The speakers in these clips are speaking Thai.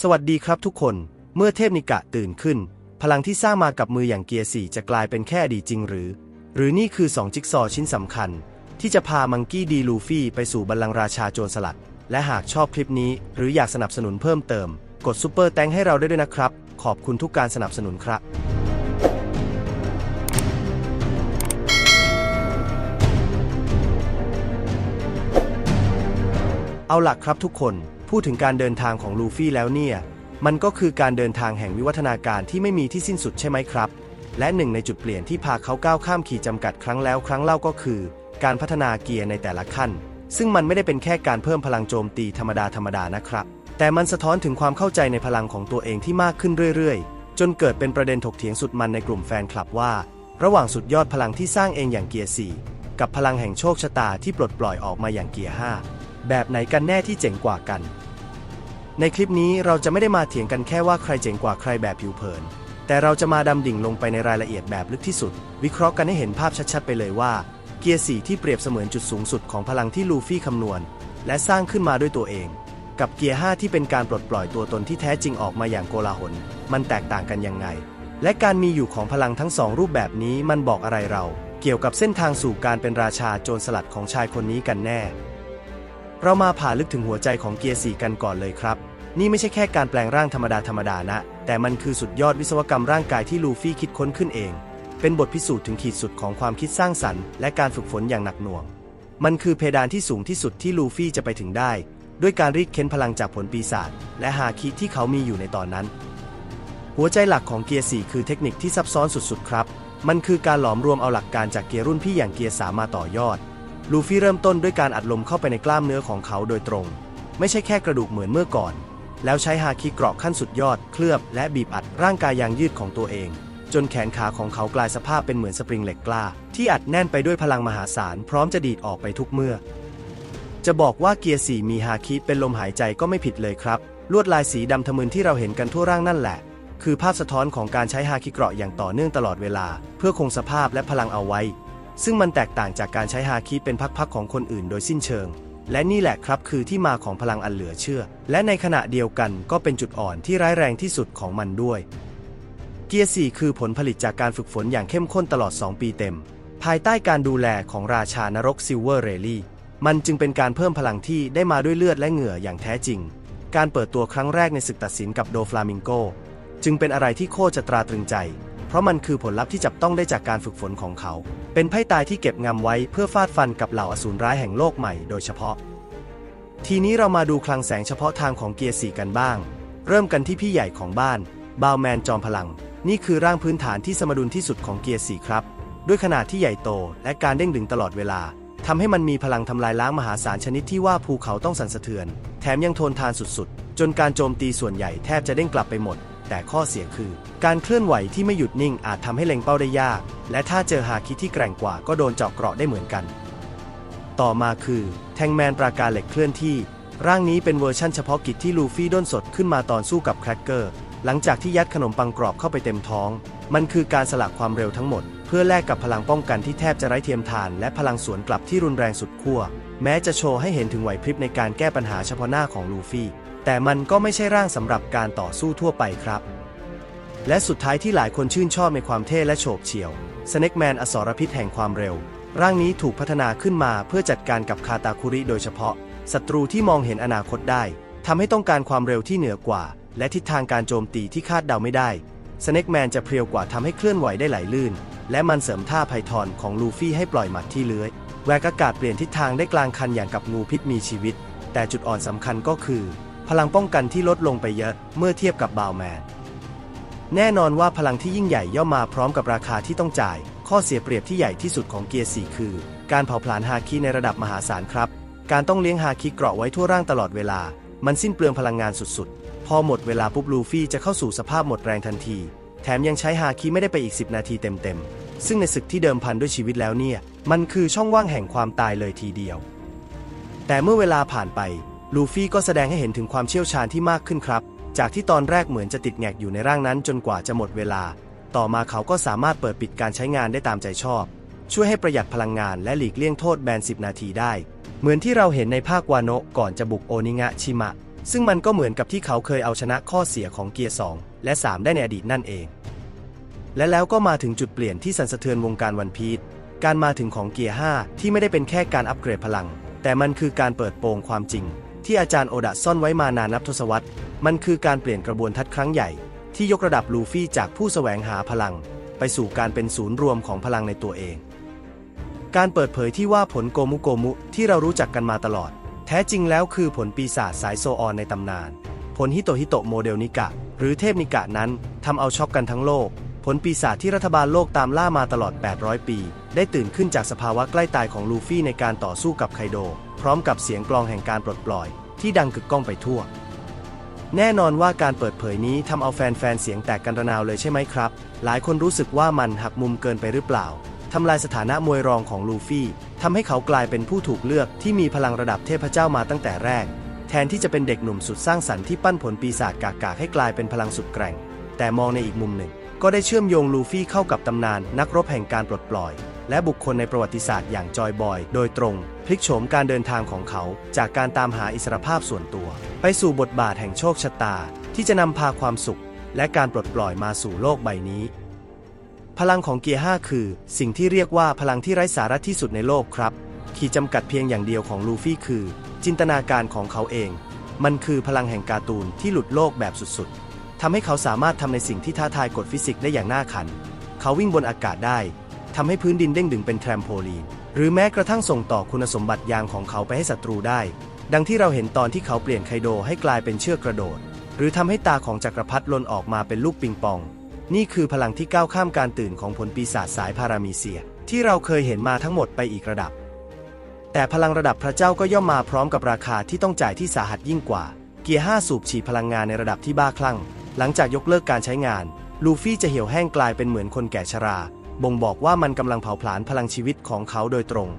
สวัสดีครับทุกคน เมื่อเทพนิกะตื่นขึ้น พลังที่สร้างมากับมืออย่างเกียร์สี่จะกลายเป็นแค่อดีตจริงหรือ หรือนี่คือ 2 จิ๊กซอชิ้นสำคัญ ที่จะพามังกี้ดีลูฟี่ไปสู่บัลลังก์ราชาโจรสลัด และหากชอบคลิปนี้ หรืออยากสนับสนุนเพิ่มเติม กดซุปเปอร์แตงให้เราได้ด้วยนะครับ ขอบคุณทุกการสนับสนุนครับเอาล่ะครับทุกคน พูดถึงการเดินทางของลูฟี่แล้วเนี่ย มันก็คือการเดินทางแห่งวิวัฒนาการที่ไม่มีที่สิ้นสุดใช่ไหมครับ และหนึ่งในจุดเปลี่ยนที่พาเขาก้าวข้ามขีดจำกัดครั้งแล้วครั้งเล่าก็คือ การพัฒนาเกียร์ในแต่ละขั้น ซึ่งมันไม่ได้เป็นแค่การเพิ่มพลังโจมตีธรรมดาธรรมดานะครับ แต่มันสะท้อนถึงความเข้าใจในพลังของตัวเองที่มากขึ้นเรื่อยๆ จนเกิดเป็นประเด็นถกเถียงสุดมันในกลุ่มแฟนคลับว่า ระหว่างสุดยอดพลังที่สร้างเองอย่างเกียร์4กับพลังแห่งโชคชะตาที่ปลดปล่อยออกมาอย่างเกียร์5แบบไหนกันแน่ที่เจ๋งกว่ากัน ในคลิปนี้เราจะไม่ได้มาเถียงกันแค่ว่าใครเจ๋งกว่าใครแบบผิวเผิน แต่เราจะมาดำดิ่งลงไปในรายละเอียดแบบลึกที่สุด วิเคราะห์กันให้เห็นภาพชัดๆ ไปเลยว่า เกียร์สีที่เปรียบเสมือนจุดสูงสุดของพลังที่ลูฟี่คำนวณ และสร้างขึ้นมาด้วยตัวเอง กับเกียร์ 5 ที่เป็นการปลดปล่อยตัวตนที่แท้จริงออกมาอย่างโกลาหล มันแตกต่างกันยังไง และการมีอยู่ของพลังทั้งสองรูปแบบนี้มันบอกอะไรเรา เกี่ยวกับเส้นทางสู่การเป็นราชาโจรสลัดของชายคนนี้กันแน่ เรามาผ่าลึกถึงหัวใจของเกียร์สีกันก่อนเลยครับ นี่ไม่ใช่แค่การแปลงร่างธรรมดาธรรมดานะ แต่มันคือสุดยอดวิศวกรรมร่างกายที่ลูฟี่คิดค้นขึ้นเอง เป็นบทพิสูจน์ถึงขีดสุดของความคิดสร้างสรรค์ และการฝึกฝนอย่างหนักหน่วง มันคือเพดานที่สูงที่สุดที่ลูฟี่จะไปถึงได้ ด้วยการรีดเค้นพลังจากผลปีศาจและฮาคิที่เขามีอยู่ในตอนนั้น หัวใจหลักของเกียร์4คือเทคนิคที่ซับซ้อนสุดๆครับ มันคือการหลอมรวมเอาหลักการจากเกียร์รุ่นพี่อย่างเกียร์3มาต่อยอด ลูฟี่เริ่มต้นด้วยการอัดลมเข้าไปในกล้ามเนื้อของเขาโดยตรง ไม่ใช่แค่กระดูกเหมือนเมื่อก่อน แล้วใช้ฮาคิเกราะขั้นสุดยอด เคลือบและบีบอัดร่างกายยางยืดของตัวเอง จนแขนขาของเขากลายสภาพเป็นเหมือนสปริงเหล็กกล้า ที่อัดแน่นไปด้วยพลังมหาศาล พร้อมจะดีดออกไปทุกเมื่อ จะบอกว่าเกียร์4มีฮาคิเป็นลมหายใจก็ไม่ผิดเลยครับ ลวดลายสีดำทะมึนที่เราเห็นกันทั่วร่างนั่นแหละคือภาพสะท้อนของการใช้ฮาคิเกราะอย่างต่อเนื่องตลอดเวลา เพื่อคงสภาพและพลังเอาไว้ ซึ่งมันแตกต่างจากการใช้ฮาคิเป็นพักๆของคนอื่นโดยสิ้นเชิง และนี่แหละครับคือที่มาของพลังอันเหลือเชื่อ และในขณะเดียวกันก็เป็นจุดอ่อนที่ร้ายแรงที่สุดของมันด้วย เกียร์ 4 คือผลผลิตจากการฝึกฝนอย่างเข้มข้นตลอด 2 ปีเต็ม ภายใต้การดูแลของราชานรกซิลเวอร์เรลลี่มันจึงเป็นการเพิ่มพลังที่ได้มาด้วยเลือดและเหงื่ออย่างแท้จริง การเปิดตัวครั้งแรกในศึกตัดสินกับโดฟลามิงโก จึงเป็นอะไรที่โคตรจะตราตรึงใจ เพราะมันคือผลลัพธ์ที่จับต้องได้จากการฝึกฝนของเขา เป็นไพ่ตายที่เก็บงำไว้เพื่อฟาดฟันกับเหล่าอสูรร้ายแห่งโลกใหม่โดยเฉพาะ ทีนี้เรามาดูคลังแสงเฉพาะทางของเกียร์สี่กันบ้าง เริ่มกันที่พี่ใหญ่ของบ้านบาวแมนจอมพลัง นี่คือร่างพื้นฐานที่สมดุลที่สุดของเกียร์สี่ครับ ด้วยขนาดที่ใหญ่โตและการเด้งดึงตลอดเวลาทำให้มันมีพลังทำลายล้างมหาศาลชนิดที่ว่าภูเขาต้องสั่นสะเทือน แถมยังทนทานสุดๆ จนการโจมตีส่วนใหญ่แทบจะเด้งกลับไปหมด แต่ข้อเสียคือ การเคลื่อนไหวที่ไม่หยุดนิ่งอาจทำให้เล็งเป้าได้ยาก และถ้าเจอฮาคิที่แกร่งกว่าก็โดนเจาะเกราะได้เหมือนกัน ต่อมาคือแทงแมนปราการเหล็กเคลื่อนที่ ร่างนี้เป็นเวอร์ชั่นเฉพาะกิจที่ลูฟี่ด้นสดขึ้นมาตอนสู้กับแครกเกอร์หลังจากที่ยัดขนมปังกรอบเข้าไปเต็มท้อง มันคือการสลักความเร็วทั้งหมด เพื่อแลกกับพลังป้องกันที่แทบจะไร้เทียมทาน และพลังสวนกลับที่รุนแรงสุดขั้วแม้จะโชว์ให้เห็นถึงไหวพริบในการแก้ปัญหาเฉพาะหน้าของลูฟี่ แต่มันก็ไม่ใช่ร่างสำหรับการต่อสู้ทั่วไปครับ และสุดท้ายที่หลายคนชื่นชอบในความเท่และโฉบเฉี่ยวสเน็กแมนอสรพิษแห่งความเร็ว ร่างนี้ถูกพัฒนาขึ้นมาเพื่อจัดการกับคาตาคุริโดยเฉพาะศัตรูที่มองเห็นอนาคตได้ทำให้ต้องการความเร็วที่เหนือกว่า และทิศทางการโจมตีที่คาดเดาไม่ได้สเน็กแมนจะเพรียวกว่าทำให้เคลื่อนไหวได้ไหลลื่น และมันเสริมท่าไพทอนของลูฟี่ให้ปล่อยหมัดที่เลื้อยแหวกอากาศเปลี่ยนทิศทางได้กลางคันอย่างกับงูพิษมีชีวิต แต่จุดอ่อนสำคัญก็คือ พลังป้องกันที่ลดลงไปเยอะเมื่อเทียบกับบาวแมน แน่นอนว่าพลังที่ยิ่งใหญ่ย่อมมาพร้อมกับราคาที่ต้องจ่าย ข้อเสียเปรียบที่ใหญ่ที่สุดของเกียร์4คือ การเผาผลาญฮาคิในระดับมหาศาลครับ การต้องเลี้ยงฮาคิเกราะไว้ทั่วร่างตลอดเวลา มันสิ้นเปลืองพลังงานสุดๆ พอหมดเวลาปุ๊บลูฟี่จะเข้าสู่สภาพหมดแรงทันที แถมยังใช้ฮาคิไม่ได้ไปอีก 10 นาทีเต็มๆ ซึ่งในศึกที่เดิมพันด้วยชีวิตแล้วเนี่ย มันคือช่องว่างแห่งความตายเลยทีเดียว แต่เมื่อเวลาผ่านไป ลูฟี่ก็แสดงให้เห็นถึงความเชี่ยวชาญที่มากขึ้นครับ จากที่ตอนแรกเหมือนจะติดแงกอยู่ในร่างนั้นจนกว่าจะหมดเวลา ต่อมาเขาก็สามารถเปิดปิดการใช้งานได้ตามใจชอบ ช่วยให้ประหยัดพลังงานและหลีกเลี่ยงโทษแบน 10 นาทีได้ เหมือนที่เราเห็นในภาควาโนะก่อนจะบุกโอนิงะชิมะ ซึ่งมันก็เหมือนกับที่เขาเคยเอาชนะข้อเสียของเกียร์ 2 และ 3 ได้ในอดีตนั่นเอง และแล้วก็มาถึงจุดเปลี่ยนที่สั่นสะเทือนวงการวันพีชการมาถึงของเกียร์ 5 ที่ไม่ได้เป็นแค่การอัปเกรดพลัง แต่มันคือการเปิดโปงความจริง ที่อาจารย์โอดะซ่อนไว้มานานนับทศวรรษ มันคือการเปลี่ยนกระบวนทัศน์ครั้งใหญ่ ที่ยกระดับลูฟี่จากผู้แสวงหาพลัง ไปสู่การเป็นศูนย์รวมของพลังในตัวเอง การเปิดเผยที่ว่าผลโกมุโกมุที่เรารู้จักกันมาตลอด แท้จริงแล้วคือผลปีศาจสายโซออนในตำนาน ผลฮิโตฮิโตโมเดลนิกะ หรือเทพนิกะนั้นทำเอาช็อกกันทั้งโลก ผลปีศาจที่รัฐบาลโลกตามล่ามาตลอด 800 ปี ได้ตื่นขึ้นจากสภาวะใกล้ตายของลูฟี่ในการต่อสู้กับไคโด พร้อมกับเสียงกลองแห่งการปลดปล่อย ที่ดังกึกก้องไปทั่ว แน่นอนว่าการเปิดเผยนี้ทำเอาแฟนๆเสียงแตกกันระนาวเลยใช่ไหมครับ หลายคนรู้สึกว่ามันหักมุมเกินไปหรือเปล่าทำลายสถานะมวยรองของลูฟี่ทำให้เขากลายเป็นผู้ถูกเลือกที่มีพลังระดับเทพเจ้ามาตั้งแต่แรก แทนที่จะเป็นเด็กหนุ่มสุดสร้างสรรค์ที่ปั้นผลปีศาจกากาให้กลายเป็นพลังสุดแกร่ง แต่มองในอีกมุมหนึ่ง ก็ได้เชื่อมโยงลูฟี่เข้ากับตำนานนักรบแห่งการปลดปล่อย และบุคคลในประวัติศาสตร์อย่างจอยบอย โดยตรง พลิกโฉมการเดินทางของเขา จากการตามหาอิสรภาพส่วนตัว ไปสู่บทบาทแห่งโชคชะตา ที่จะนำพาความสุข และการปลดปล่อยมาสู่โลกใบนี้ พลังของเกียร์5คือ สิ่งที่เรียกว่าพลังที่ไร้สาระที่สุดในโลกครับ ขีดจำกัดเพียงอย่างเดียวของลูฟี่คือ จินตนาการของเขาเอง มันคือพลังแห่งการ์ตูนที่หลุดโลกแบบสุดๆทำให้เขาสามารถทำในสิ่งที่ท้าทายกฎฟิสิกส์ได้อย่างน่าขัน เขาวิ่งบนอากาศได้ ทำให้พื้นดินเด้งดึงเป็นแทรมโพลีน หรือแม้กระทั่งส่งต่อคุณสมบัติยางของเขาไปให้ศัตรูได้ ดังที่เราเห็นตอนที่เขาเปลี่ยนไคโดให้กลายเป็นเชือกกระโดด หรือทำให้ตาของจักรพรรดิลนออกมาเป็นลูกปิงปอง นี่คือพลังที่ก้าวข้ามการตื่นของผลปีศาจสายพารามีเซีย ที่เราเคยเห็นมาทั้งหมดไปอีกระดับ แต่พลังระดับพระเจ้าก็ย่อมมาพร้อมกับราคาที่ต้องจ่ายที่สาหัสยิ่งกว่า เกียร์5สูบฉีดพลังงานในระดับที่บ้าคลั่ง หลังจากยกเลิกการใช้งาน ลูฟี่จะเหี่ยวแห้งกลายเป็นเหมือนคนแก่ชรา บ่งบอกว่ามันกำลังเผาผลาญพลังชีวิตของเขาโดยตรง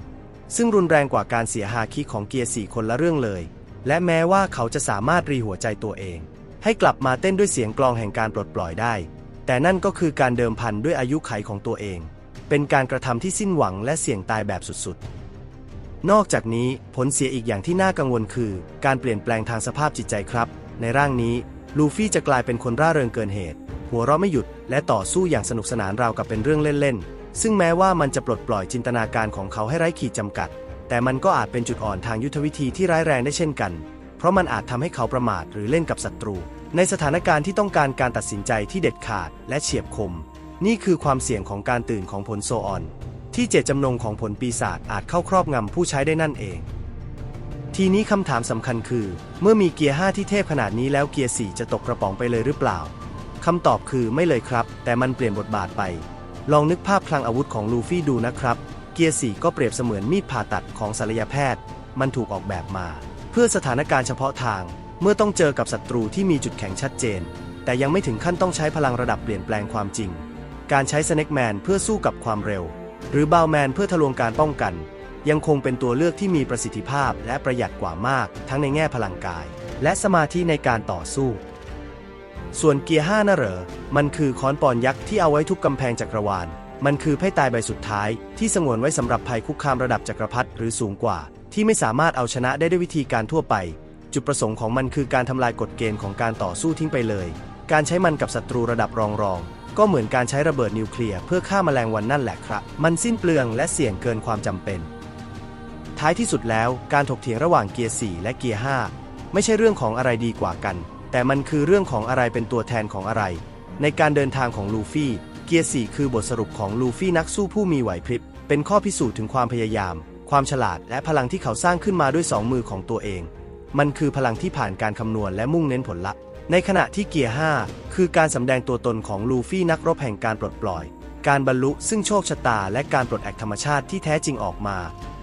ซึ่งรุนแรงกว่าการเสียฮาคิของเกียร์สี่คนละเรื่องเลย และแม้ว่าเขาจะสามารถรีหัวใจตัวเอง ให้กลับมาเต้นด้วยเสียงกลองแห่งการปลดปล่อยได้ แต่นั่นก็คือการเดิมพันด้วยอายุไขของตัวเอง เป็นการกระทำที่สิ้นหวังและเสี่ยงตายแบบสุดๆนอกจากนี้ผลเสียอีกอย่างที่น่ากังวลคือ การเปลี่ยนแปลงทางสภาพจิตใจครับ ในร่างนี้ ลูฟี่จะกลายเป็นคนร่าเริงเกินเหตุ หัวเราะไม่หยุด และต่อสู้อย่างสนุกสนานราวกับเป็นเรื่องเล่นๆ ซึ่งแม้ว่ามันจะปลดปล่อยจินตนาการของเขาให้ไร้ขีดจำกัด แต่มันก็อาจเป็นจุดอ่อนทางยุทธวิธีที่ร้ายแรงได้เช่นกัน เพราะมันอาจทำให้เขาประมาทหรือเล่นกับศัตรู ในสถานการณ์ที่ต้องการการตัดสินใจที่เด็ดขาดและเฉียบคม นี่คือความเสี่ยงของการตื่นของผลโซออน ที่เจตจำนงของผลปีศาจอาจเข้าครอบงำผู้ใช้ได้นั่นเองทีนี้คำถามสำคัญคือ เมื่อมีเกียร์ 5 ที่เทพขนาดนี้แล้วเกียร์ 4 จะตกกระป๋องไปเลยหรือเปล่า คำตอบคือไม่เลยครับ แต่มันเปลี่ยนบทบาทไป ลองนึกภาพคลังอาวุธของลูฟี่ดูนะครับ เกียร์4ก็เปรียบเสมือนมีดผ่าตัดของศัลยแพทย์ มันถูกออกแบบมา เพื่อสถานการณ์เฉพาะทาง เมื่อต้องเจอกับศัตรูที่มีจุดแข็งชัดเจน แต่ยังไม่ถึงขั้นต้องใช้พลังระดับเปลี่ยนแปลงความจริง การใช้สเน็กแมนเพื่อสู้กับความเร็ว หรือบาวแมนเพื่อทะลวงการป้องกัน ยังคงเป็นตัวเลือกที่มีประสิทธิภาพและประหยัดกว่ามาก ทั้งในแง่พลังกาย และสมาธิในการต่อสู้ ส่วนเกียร์5น่ะเหรอ มันคือค้อนปอนยักษ์ที่เอาไว้ทุบกำแพงจักรวาล มันคือไพ่ตายใบสุดท้าย ที่สงวนไว้สำหรับภัยคุกคามระดับจักรพรรดิหรือสูงกว่า ที่ไม่สามารถเอาชนะได้ด้วยวิธีการทั่วไป จุดประสงค์ของมันคือการทำลายกฎเกณฑ์ของการต่อสู้ทิ้งไปเลย การใช้มันกับศัตรูระดับรองรองก็เหมือนการใช้ระเบิดนิวเคลียร์เพื่อฆ่าแมลงวันนั่นแหละครับ มันสิ้นเปลืองและเสี่ยงเกินความจำเป็น ท้ายที่สุดแล้วการถกเถียงระหว่างเกียร์ 4 และเกียร์ 5 ไม่ใช่เรื่องของอะไรดีกว่ากัน แต่มันคือเรื่องของอะไรเป็นตัวแทนของอะไร ในการเดินทางของลูฟี่ เกียร์4คือบทสรุปของลูฟี่นักสู้ผู้มีไหวพริบ เป็นข้อพิสูจน์ถึงความพยายาม ความฉลาดและพลังที่เขาสร้างขึ้นมาด้วยสองมือของตัวเอง มันคือพลังที่ผ่านการคำนวณและมุ่งเน้นผลลัพธ์ ในขณะที่เกียร์5คือการสำแดงตัวตนของลูฟี่นักรบแห่งการปลดปล่อย การบรรลุซึ่งโชคชะตาและการปลดแอกธรรมชาติที่แท้จริงออกมา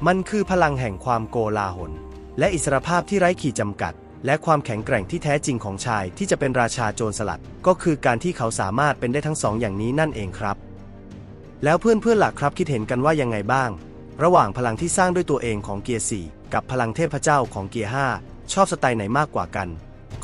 มันคือพลังแห่งความโกลาหลและอิสรภาพที่ไร้ขีดจำกัด และความแข็งแกร่งที่แท้จริงของชายที่จะเป็นราชาโจรสลัด ก็คือการที่เขาสามารถเป็นได้ทั้งสองอย่างนี้นั่นเองครับ แล้วเพื่อนๆหลักครับคิดเห็นกันว่ายังไงบ้าง ระหว่างพลังที่สร้างด้วยตัวเองของเกียร์4กับพลังเทพเจ้าของเกียร์5ชอบสไตล์ไหนมากกว่ากัน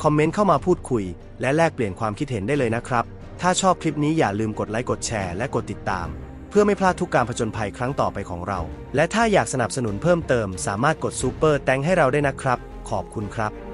คอมเมนต์เข้ามาพูดคุย และแลกเปลี่ยนความคิดเห็นได้เลยนะครับ ถ้าชอบคลิปนี้อย่าลืมกดไลค์กดแชร์และกดติดตาม เพื่อไม่พลาดทุกการผจญภัยครั้งต่อไปของเรา และถ้าอยากสนับสนุนเพิ่มเติม สามารถกดซูเปอร์แตงให้เราได้นะครับ ขอบคุณครับ